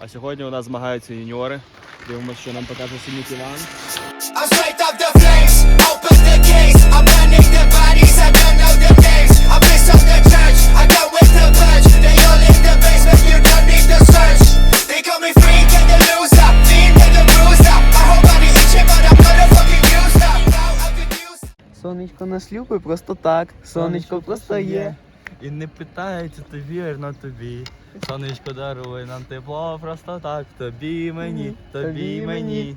А сьогодні у нас змагаються юніори. Дивимося, що нам покаже Синік Іван. Сонечко нас любить просто так. Сонечко просто є. І не питається, то вірно тобі. Сонечко дарує нам тепло просто так. Тобі мені, тобі мені.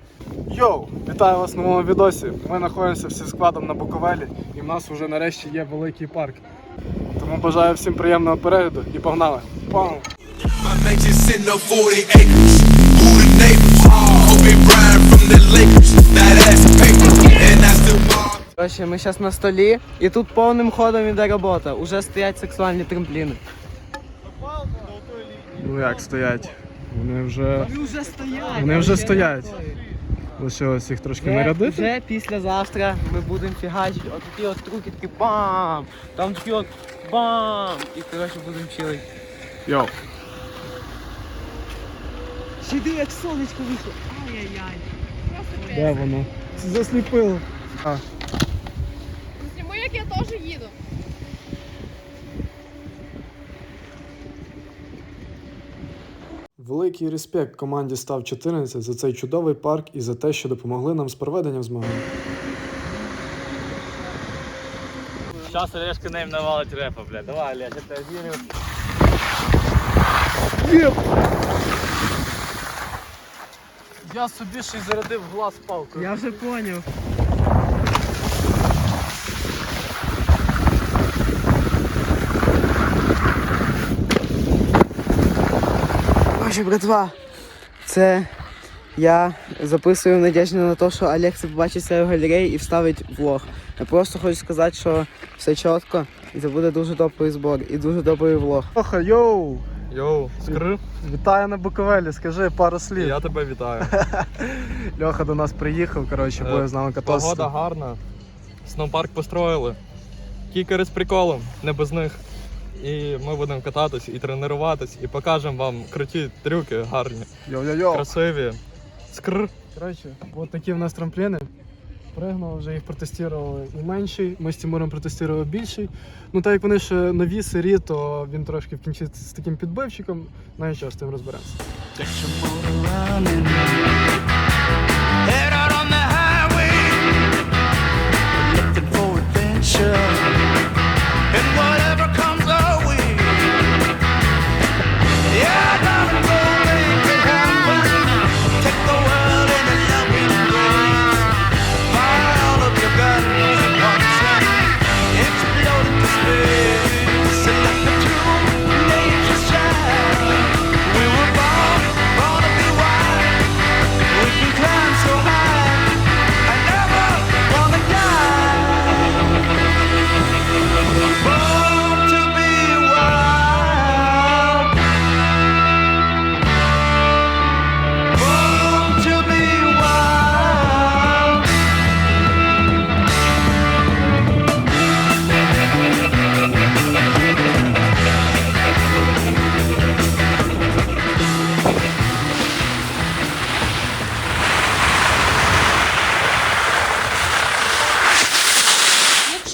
Йоу! Вітаю вас в новому відосі. Ми знаходимося всі складом на Буковелі і в нас вже нарешті є великий парк. Тому бажаю всім приємного перегляду і погнали! Пам! Коротше, ми зараз на столі і тут повним ходом іде робота. Уже стоять сексуальні трампліни. Ну як стоять? Вони вже. Вони вже стоять. Вони вже стоять. Лишилось їх трошки Вже, нарядити. вже післязавтра ми будемо фігачити от такі от трюки, такі бам! Там такі от бам! І коротше будемо чилити. Йоу! Сиди, як сонечко вийшло. Ай-яй-яй. Де воно? Засліпило. А, Зніми, я теж їду. Великий респект команді став 14 за цей чудовий парк і за те, що допомогли нам з проведенням змагань. Зараз Олежка ним навалить репа, бля. Давай, Олег, я тебе вірю. Я собі ще й зарядив глаз палкою. Я вже поняв. Боже, братва, це я записую в надіжді на те, що Олег це побачить себе в галереї і вставить влог. Я просто хочу сказати, що все чітко, і це буде дуже добрий збор і дуже добрий влог. Оха, йоу! Йоу, скрив, Вітаю на Буковелі, скажи пару слів. я тебе вітаю. Льоха до нас приїхав, коротше, Е, буде з нами кататися. Погода гарна. Сноупарк построїли. Кікери з приколом, не без них. І ми будемо кататись і тренуватись, і покажемо вам круті трюки гарні, Йоу-йоу-йоу. красиві. Скр. Коротше, от такі в нас трампліни. Пригнув, вже їх протестували і менший. Ми з Тимуром протестували більший. Ну так як вони ще нові, сирі, то він трошки вкінчить з таким підбивчиком. Ну і що, з тим розберемося.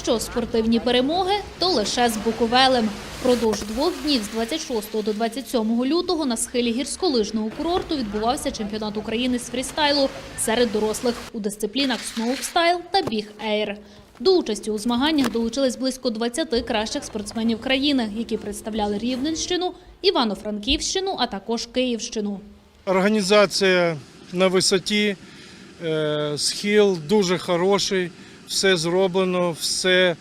Якщо спортивні перемоги, то лише з Буковелем. Впродовж двох днів з 26 до 27 лютого на схилі гірськолижного курорту відбувався чемпіонат України з фрістайлу серед дорослих у дисциплінах сноупстайл та біг-ейр. До участі у змаганнях долучились близько 20 кращих спортсменів країни, які представляли Рівненщину, Івано-Франківщину, а також Київщину. Організація на висоті, е, схил дуже хороший, все зроблено, все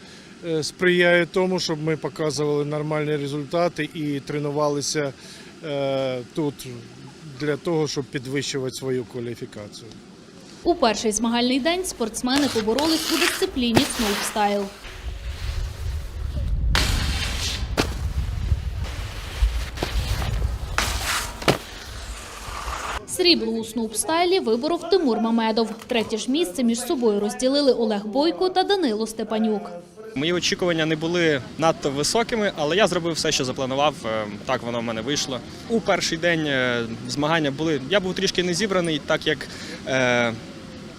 е, сприяє тому, щоб ми показували нормальні результати і тренувалися е, тут для того, щоб підвищувати свою кваліфікацію. У перший змагальний день спортсмени поборолись у дисципліні сноупстайл. Срібло у сноупстайлі виборов Тимур Мамедов. Третє ж місце між собою розділили Олег Бойко та Данило Степанюк. Мої очікування не були надто високими, але я зробив все, що запланував. Е, Так воно в мене вийшло. У перший день е, змагання були. Я був трішки не зібраний, так як е,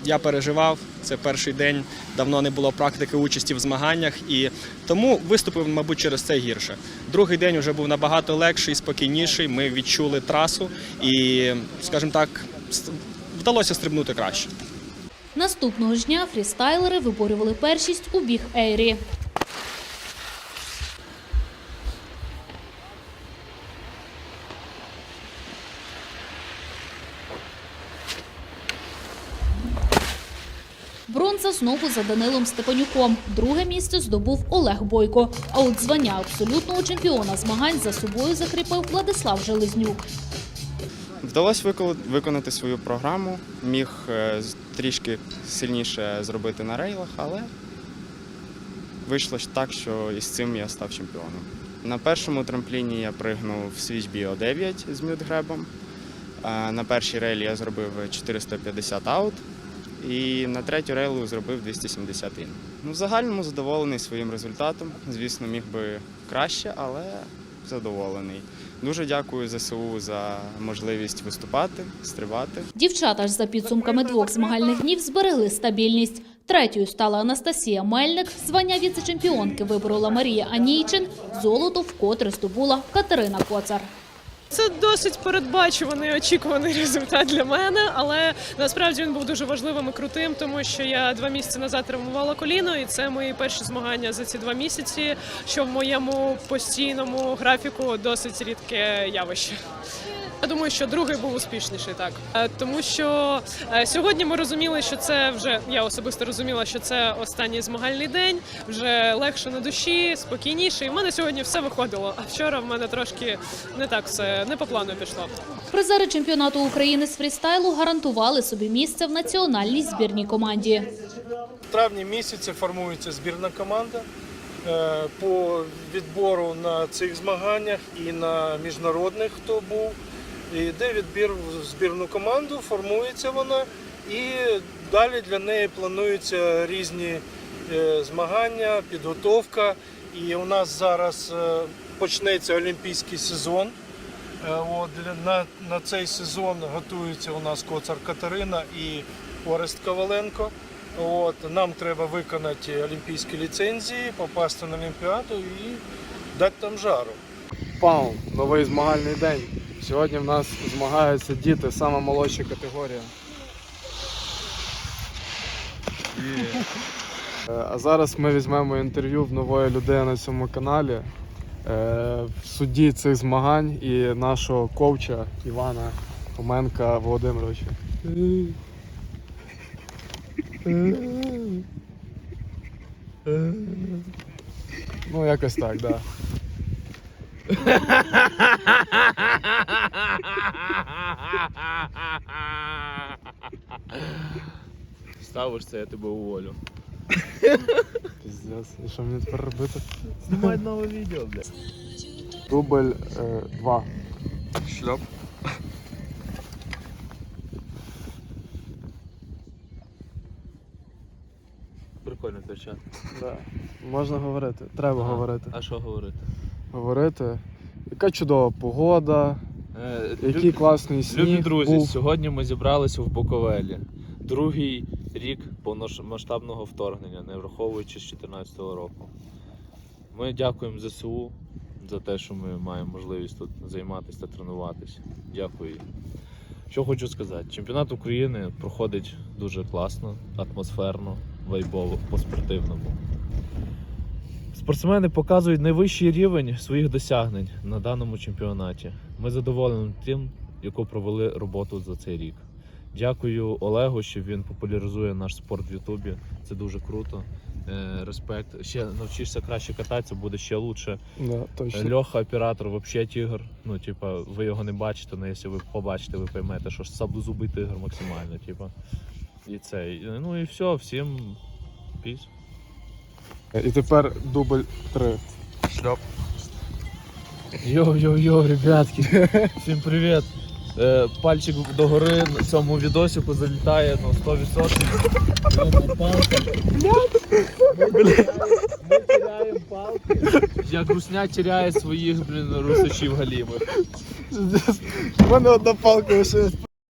я переживав. Це перший день, давно не було практики участі в змаганнях, і тому виступив, мабуть, через це гірше. Другий день вже був набагато легший, спокійніший. Ми відчули трасу і, скажімо так, вдалося стрибнути краще. Наступного ж дня фрістайлери виборювали першість у біг Ейрі. Бронза знову за Данилом Степанюком. Друге місце здобув Олег Бойко. А от звання абсолютного чемпіона змагань за собою закріпив Владислав Железнюк. Вдалося виконати свою програму, міг е, трішки сильніше зробити на рейлах, але вийшло так, що із цим я став чемпіоном. На першому трампліні я пригнув свіч Біо 9 з мюдгребом. На першій рейлі я зробив 450 аут. І на третю рейлу зробив 270 ін. Ну, в загальному задоволений своїм результатом. Звісно, міг би краще, але задоволений. Дуже дякую ЗСУ за можливість виступати, стрибати. Дівчата ж за підсумками двох змагальних днів зберегли стабільність. Третьою стала Анастасія Мельник. Звання віце-чемпіонки виборола Марія Анійчин. Золото вкотре здобула Катерина Коцар. Це досить передбачуваний очікуваний результат для мене, але насправді він був дуже важливим і крутим, тому що я два місяці назад травмувала коліно, і це мої перші змагання за ці два місяці, що в моєму постійному графіку досить рідке явище. Я думаю, що другий був успішніший, так Е, тому що е, сьогодні ми розуміли, що це вже я особисто розуміла, що це останній змагальний день, вже легше на душі, спокійніше. І в мене сьогодні все виходило. А вчора в мене трошки не так все не по плану пішло. Призери чемпіонату України з фрістайлу гарантували собі місце в національній збірній команді. В травні місяці формується збірна команда е, по відбору на цих змаганнях і на міжнародних, хто був. Йде відбір в збірну команду, формується вона, і далі для неї плануються різні е, змагання, підготовка. І у нас зараз е, почнеться олімпійський сезон. Е, От, на, на цей сезон готується у нас Коцар Катерина і Орест Коваленко. От, нам треба виконати олімпійські ліцензії, попасти на Олімпіаду і дати там жару. Пау, новий змагальний день. Сьогодні в нас змагаються діти, сама молодша категорія. Е, А зараз ми візьмемо інтерв'ю в нової людини на цьому каналі, е, в судді цих змагань і нашого коуча Івана Хоменка Володимировича. Ну, якось так, так. Да. Ставиш це, я тебе уволю. Піздець. І що мені тепер робити? Знімай нове відео, блядь. Дубль 2. Шльоп. Прикольно кричати. Да. Можна говорити. Треба говорити. А що говорити? Говорити. Яка чудова погода, Е, який класний сніг. Любі друзі, був. сьогодні ми зібралися в Буковелі. Другий рік повномасштабного вторгнення, не враховуючи з 2014 року. Ми дякуємо ЗСУ за те, що ми маємо можливість тут займатися та тренуватися. Дякую. Що хочу сказати, чемпіонат України проходить дуже класно, атмосферно, вайбово, по-спортивному. Спортсмени показують найвищий рівень своїх досягнень на даному чемпіонаті. Ми задоволені тим, яку провели роботу за цей рік. Дякую Олегу, що він популяризує наш спорт в Ютубі. Це дуже круто. Е, респект. Ще навчишся краще кататися, буде ще лучше. Да, точно. Льоха, оператор, взагалі тигр. Ну, типа, ви його не бачите, але якщо ви побачите, ви поймете, що ж саблезубий тигр максимально. Типа. І це. Ну і все, всім піс. І тепер дубль 3. Шльоп. Йо-йо-йо, ребятки. Всім привіт. Е, пальчик догори на цьому відосику залітає ну, 100%. Блін, палка. Ми теряємо палки. Як русня теряє своїх, блін, русачів галімих. У мене одна палка лише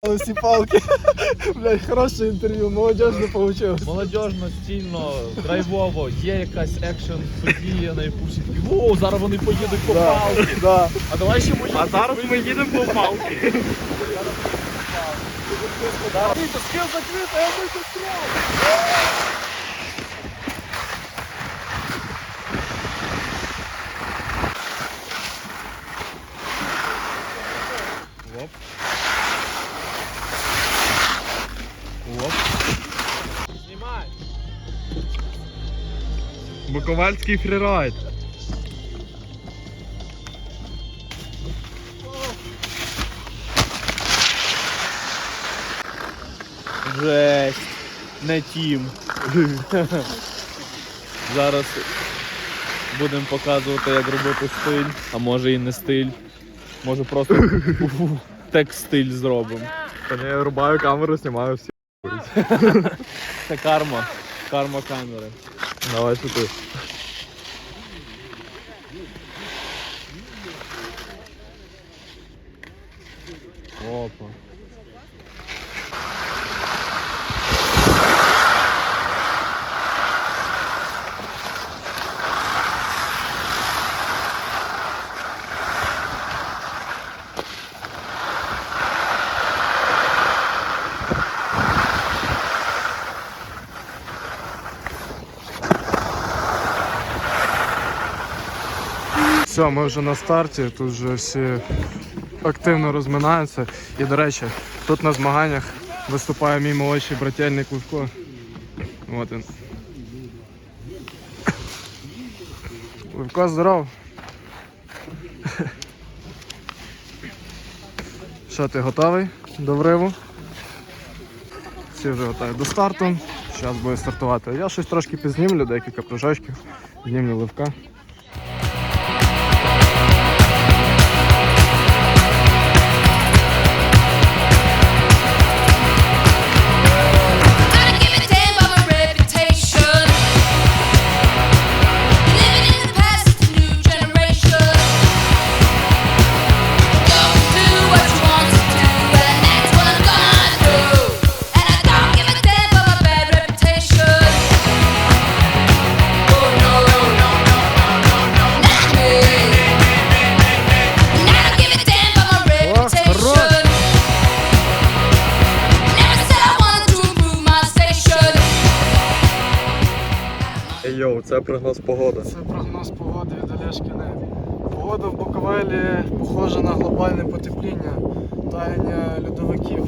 всі палки. Блять, хороше інтерв'ю, молодежно вийшло. Молодежно, стільно, драйвово, є якась екшн подія на якусь. Воу, зараз вони поїдуть по палки. Да. А давай ще поїдемо. А зараз ми їдемо по палки. Знімай. Буковальський фрірайд. Жесть. Не тім. Зараз будемо показувати, як робити стиль, а може і не стиль. Може просто текстиль зробимо. Та не, я рубаю камеру, знімаю всі. Це карма. Карма камери. Давай сюди. Опа. Все, ми вже на старті, тут вже всі активно розминаються. І, до речі, тут на змаганнях виступає мій молодший брательник Левко. От він. Левко, здоров. Що, ти готовий до вриву? Всі вже готові до старту. Зараз буде стартувати. Я щось трошки підзнімлю, декілька прыжочків. Знімлю Левка. Це прогноз погоди. Це прогноз погоди від Олешки Небі. Погода в Буковелі похожа на глобальне потепління, таяння льодовиків.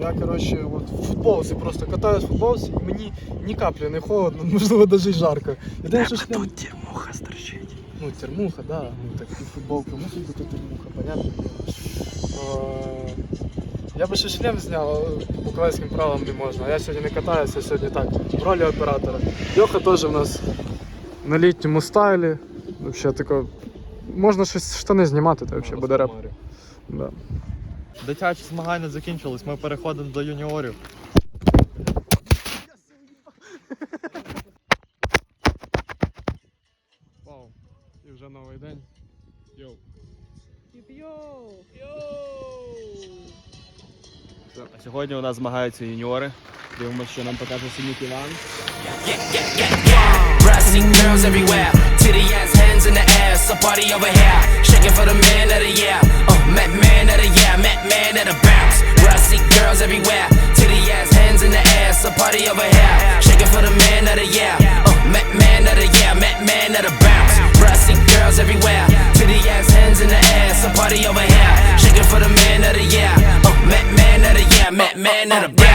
Я, коротше, от в футболці просто катаюсь в футболці і мені ні каплі не холодно, можливо, навіть жарко. Єдине, що шлем... Тут термуха стерчить. Ну, термуха, да. Ну, так і футболка мусить бути термуха, понятно. Я би ще шлем зняв, буковельським правилам не можна. Я сьогодні не катаюся, я сьогодні так, в ролі оператора. Йоха теж в нас на літньому стайлі. Взагалі тако. Можна щось штани знімати, то взагалі буде реп. Да. Дитячі змагання закінчились, ми переходимо до юніорів. Вау. І вже новий день. Йоу. А сьогодні у нас змагаються юніори. Дивимося, що нам покаже Синік Іван. Brassy girls everywhere. Titty ass hands in the air. So party over here. Shaking for the man of the year. Oh, met man of the year. Met man of the bounce. Brassy girls everywhere. Titty ass hands in the air. So party over here. Shaking for the man of the year. Oh, met man of the year. Met man of the bounce. Brassy girls everywhere. Titty ass hands in the air. So party over here. Shaking for the man of the year. Oh, met man of the year. Met man of the bounce.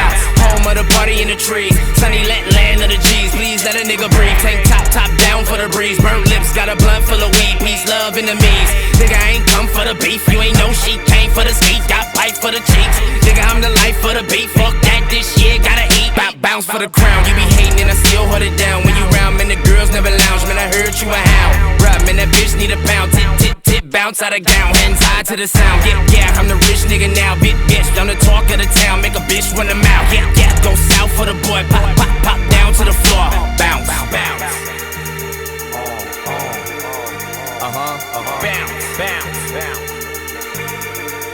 Of the party in the trees. Sunny let land of the G's. Please let a nigga breathe. Tank top, top down for the breeze. Burnt lips, got a blunt full of weed. Peace, love, enemies. Nigga, I ain't come for the beef. You ain't no sheep. Came for the ski. Got pipe for the cheeks. Nigga, I'm the life for the beef. Fuck that, this shit gotta eat. Bout bounce for the crown. You be hating and I still hold it down. When you round, man, the girls never lounge. Man, I heard you a hound. Bruh, man, that bitch need a pound. Tit, tit, bounce out of gown, hands high to the sound. Yeah, yeah, I'm the rich nigga now. Big bitch, I'm the talk of the town. Make a bitch run the mouth. Yeah, yeah, go south for the boy. Pop, pop, pop down to the floor. Bounce, bounce. Uh huh, uh huh. Bounce, bounce, bounce.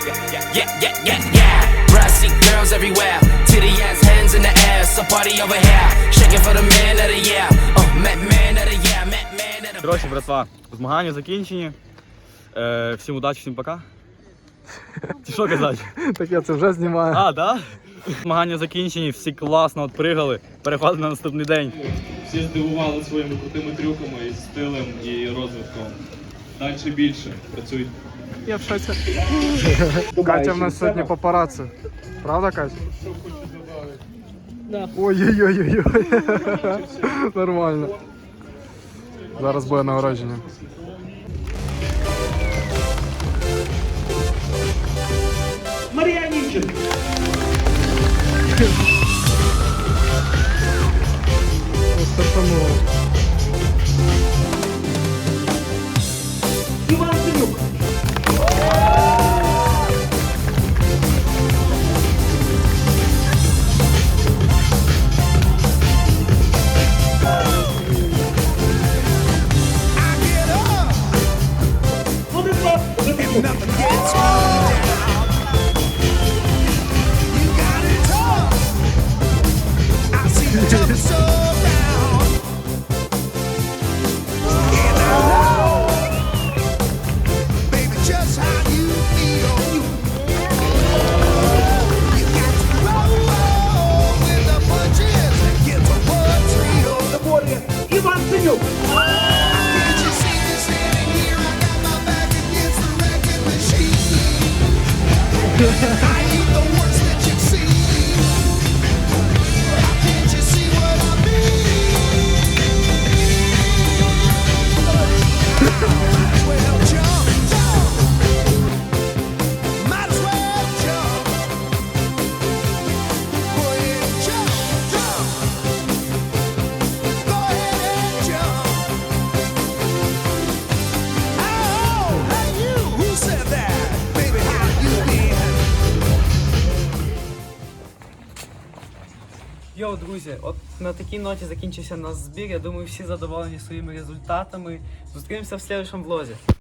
Yeah, yeah, yeah, yeah, yeah, yeah. Brassy girls everywhere. Titty ass hands in the air. So party over here. Shaking for the man of the year. Oh, man, man of the year. Man, man of the Коротше, братва, змагання закінчені. Е, всім удачі, всім пока. Чи що казати? Так я це вже знімаю. А, да? Змагання закінчені, всі класно отпригали. Переходимо на наступний день. Всі здивували своїми крутими трюками і стилем і розвитком. Далі більше. Працюють. Я в шоці. Катя в нас сьогодні папараці. Правда, Катя? Да. Ой-ой-ой-ой. Нормально. Зараз буде нагородження. Друзі, от на такій ноті закінчився наш збір. Я думаю, всі задоволені своїми результатами. Зустрінемося в следующем влозі.